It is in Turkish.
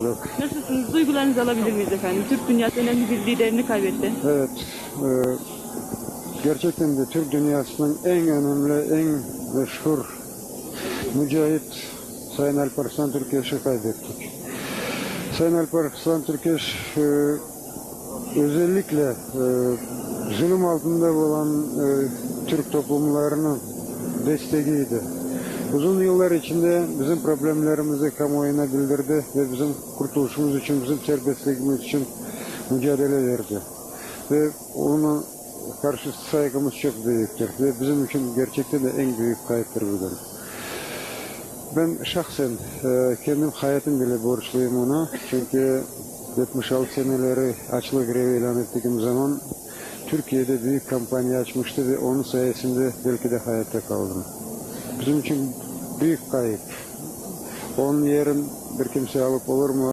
Nasılsınız? Duygularınızı alabilir miyiz efendim? Türk dünyası önemli bir liderini kaybetti. Evet, e, gerçekten de Türk dünyasının en önemli, en meşhur mücahit Sayın Alparslan Türkeş'i kaybettik. Sayın Alparslan Türkeş e, özellikle e, zulüm altında olan e, Türk toplumlarının destekiydi. Uzun yıllar içinde bizim problemlerimizi kamuoyuna bildirdi ve bizim kurtuluşumuz için, bizim serbestliğimiz için mücadele verdi. Ve ona karşı saygımız çok büyüktür ve bizim için gerçekten de en büyük kayıptır bugün. Ben şahsen e, kendim hayatım bile borçluyum ona. Çünkü 76 seneleri açlık grevi ilan ettiğim zaman Türkiye'de büyük kampanya açmıştı ve onun sayesinde belki de hayatta kaldım. Bizim için büyük kayıp. Yerin bir kimse alıp olur mu?